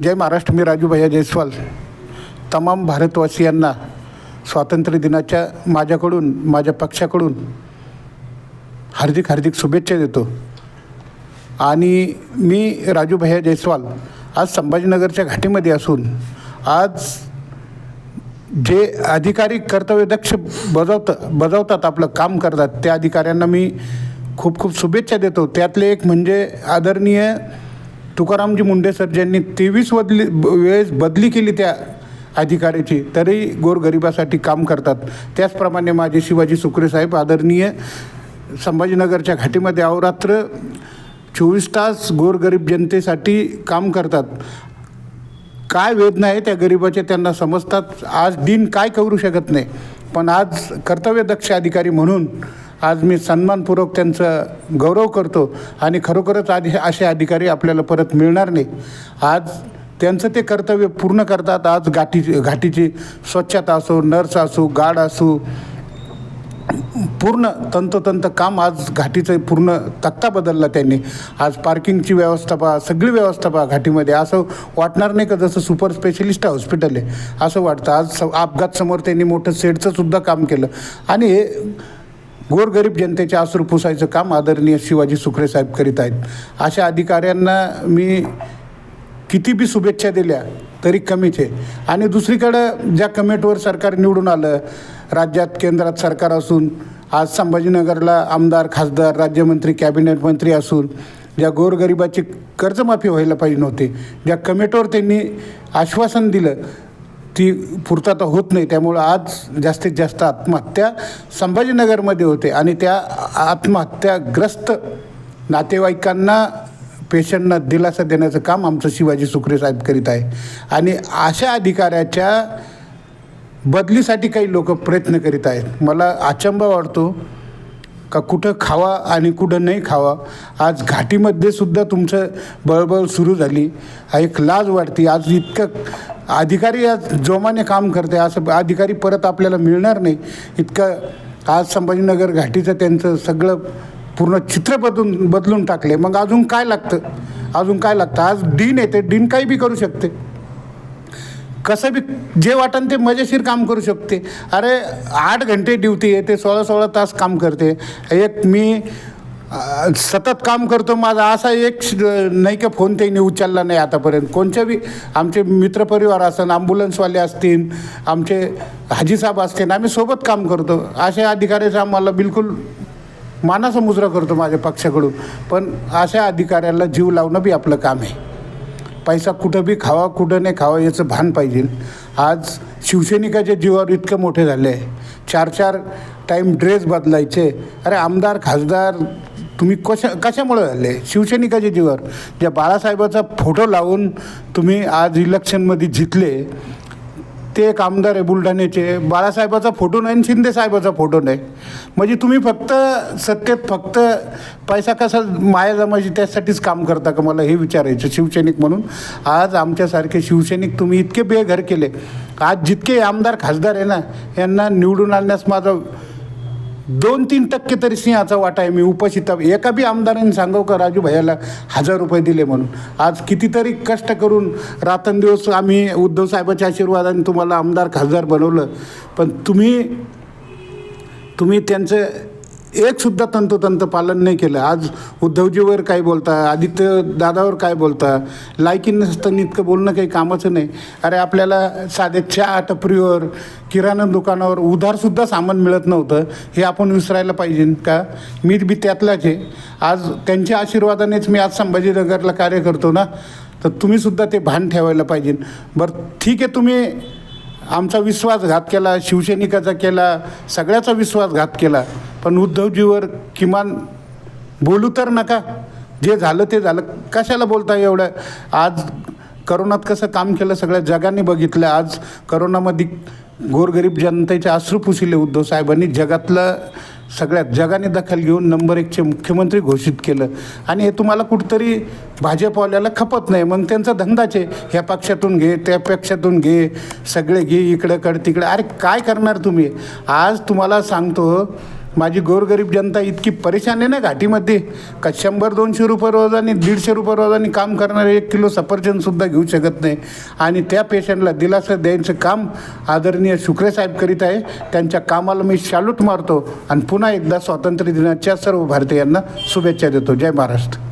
जय महाराष्ट्र मी राजू भैया जयस्वाल. तमाम भारतवासियांना स्वातंत्र्य दिनाच्या माझ्याकडून माझ्या पक्षाकडून हार्दिक हार्दिक शुभेच्छा देतो. आणि मी राजू भैया जयस्वाल आज संभाजीनगरच्या घाटीमध्ये असून आज जे अधिकारी कर्तव्यदक्ष बजावत बजावतात आपलं काम करतात त्या अधिकाऱ्यांना मी खूप खूप शुभेच्छा देतो. त्यातले एक म्हणजे आदरणीय तुकारामजी मुंडे सर ज्यांनी तेवीस बदली वेळेस बदली केली त्या अधिकाऱ्याची तरी गोरगरिबासाठी काम करतात. त्याचप्रमाणे माझे शिवाजी सुकरे साहेब आदरणीय संभाजीनगरच्या घाटीमध्ये अवरात्र चोवीस तास गोरगरीब जनतेसाठी काम करतात. काय वेदना आहे त्या गरिबाच्या त्यांना समजतात. आज दिन काय करू शकत नाही. पण आज कर्तव्यदक्ष अधिकारी म्हणून आज मी सन्मानपूर्वक त्यांचा गौरव करतो आणि खरोखरच आधी असे अधिकारी आपल्याला परत मिळणार नाही. आज त्यांचं ते कर्तव्य पूर्ण करतात. आज घाटीची घाटीची स्वच्छता असो नर्स असो गार्ड असो पूर्ण तंतोतंत काम आज घाटीचं पूर्ण तक्ता बदलला त्यांनी. आज पार्किंगची व्यवस्था पहा सगळी व्यवस्था पहा घाटीमध्ये. असं वाटणार नाही का जसं सुपर स्पेशलिस्ट हॉस्पिटल आहे? असं वाटतं. आज स अपघात समोर त्यांनी मोठं सेडचं सुद्धा काम केलं. आणि हे गोरगरीब जनतेचे अश्रू पुसायचं काम आदरणीय शिवाजी सुखरे साहेब करीत आहेत. अशा अधिकाऱ्यांना मी किती बी शुभेच्छा दिल्या तरी कमीच आहे. आणि दुसरीकडं ज्या कमेटवर सरकार निवडून आलं राज्यात केंद्रात सरकार असून आज संभाजीनगरला आमदार खासदार राज्यमंत्री कॅबिनेट मंत्री असून ज्या गोरगरिबाची कर्जमाफी व्हायला पाहिजे नव्हती ज्या कमेटवर त्यांनी आश्वासन दिलं ती पूर्तता होत नाही त्यामुळं आज जास्तीत जास्त आत्महत्या संभाजीनगरमध्ये होते आणि त्या आत्महत्याग्रस्त नातेवाईकांना पेशंटना दिलासा देण्याचं काम आमचं शिवाजी सुखरे साहेब करीत आहे. आणि अशा अधिकाऱ्याच्या बदलीसाठी काही लोक प्रयत्न करीत आहेत. मला अचंबा वाटतो का कुठं खावा आणि कुठं नाही खावा. आज घाटीमध्ये सुद्धा तुमचं बळबळ सुरू झाली. एक लाज वाटते. आज इतकं अधिकारी आज जोमाने काम करते असं अधिकारी परत आपल्याला मिळणार नाही. इतकं आज संभाजीनगर घाटीचं त्यांचं सगळं पूर्ण चित्र बदलून बदलून टाकले मग अजून काय लागतं? अजून काय लागतं? आज डीन येते डीन काही बी करू शकते. कसं बी जे वाटन ते मजेशीर काम करू शकते. अरे आठ घंटे ड्युटी आहे ते सोळा सोळा तास काम करते. एक मी सतत काम करतो. माझा असा एक श- नाही का फोन त्यांनी उचलला नाही आतापर्यंत. कोणच्या बी आमचे मित्रपरिवार असन ॲम्ब्युलन्सवाले असतील आमचे हाजीसाहेब असतील आम्ही सोबत काम करतो. अशा अधिकाऱ्याचा आम्हाला बिलकुल मानाचा मुजरा करतो माझ्या पक्षाकडून. पण अशा अधिकाऱ्याला जीव लावणं बी आपलं काम आहे. पैसा कुठं बी खावा कुठं नाही खावा याचं भान पाहिजे. आज शिवसैनिकाच्या जीवावर इतकं मोठे झाले आहे चार चार टाईम ड्रेस बदलायचे. अरे आमदार खासदार तुम्ही कशा कशामुळे झाले शिवसैनिकाच्या जीवावर. ज्या बाळासाहेबाचा फोटो लावून तुम्ही आज इलेक्शनमध्ये जिंकले ते एक आमदार आहे बुलढाण्याचे. बाळासाहेबाचा फोटो नाही आणि शिंदे साहेबाचा फोटो नाही. म्हणजे तुम्ही फक्त सत्तेत फक्त पैसा कसा माया जमायची त्यासाठीच काम करता का मला हे विचारायचं? शिवसैनिक म्हणून. आज आमच्यासारखे शिवसैनिक तुम्ही इतके बेघर केले. आज जितके आमदार खासदार आहे ना यांना निवडून आणण्यास माझा दोन तीन टक्के तरी सिंहाचा वाटा आहे. मी उपस्थित एका बी आमदारांनी सांगाव का राजू भैयाला हजार रुपये दिले म्हणून. आज कितीतरी कष्ट करून रात्रंदिवस आम्ही उद्धव साहेबाच्या आशीर्वादाने तुम्हाला आमदार खासदार बनवलं. पण तुम्ही तुम्ही त्यांचं एक सुद्धा तंतोतंत पालन नाही केलं. आज उद्धवजीवर काय बोलता आदित्य दादावर काय बोलता लायकी नसताना इतकं बोलणं काही कामाचं नाही. अरे आपल्याला साधे चहा टपरीवर किराणा दुकानावर उधारसुद्धा सामान मिळत नव्हतं. हे आपण विसरायला पाहिजे का? मी बी त्यातलाच आहे. आज त्यांच्या आशीर्वादानेच मी आज संभाजीनगरला कार्य करतो ना? तर तुम्हीसुद्धा ते भान ठेवायला पाहिजे. बरं ठीक आहे तुम्ही आमचा विश्वासघात केला शिवसैनिकाचा केला सगळ्याचा विश्वासघात केला. पण उद्धवजीवर किमान बोलू तर नका. जे झालं ते झालं. कशाला बोलता एवढं? आज करोनात कसं काम केलं सगळ्या जगाने बघितलं. आज करोनामध्ये गोरगरीब जनतेचे अश्रू पुसिले उद्धव साहेबांनी. जगातलं सगळ्यात जगाने दखल घेऊन नंबर एकचे मुख्यमंत्री घोषित केलं. आणि हे तुम्हाला कुठंतरी भाजपवाल्याला खपत नाही. मग त्यांचा धंदाच आहे ह्या पक्षातून घे त्या पक्षातून घे सगळे घे इकडं कड तिकडे. अरे काय करणार तुम्ही? आज तुम्हाला सांगतो माझी गोरगरीब जनता इतकी परेशान आहे ना घाटीमध्ये का शंभर दोनशे रुपये रोजाने दीडशे रुपये रोजाने काम करणारे एक किलो सफरचंदसुद्धा घेऊ शकत नाही. आणि त्या पेशंटला दिलासा द्यायचं काम आदरणीय शुक्रे साहेब करीत आहे. त्यांच्या कामाला मी शालूट मारतो. आणि पुन्हा एकदा स्वातंत्र्य दिनाच्या सर्व भारतीयांना शुभेच्छा देतो. जय महाराष्ट्र.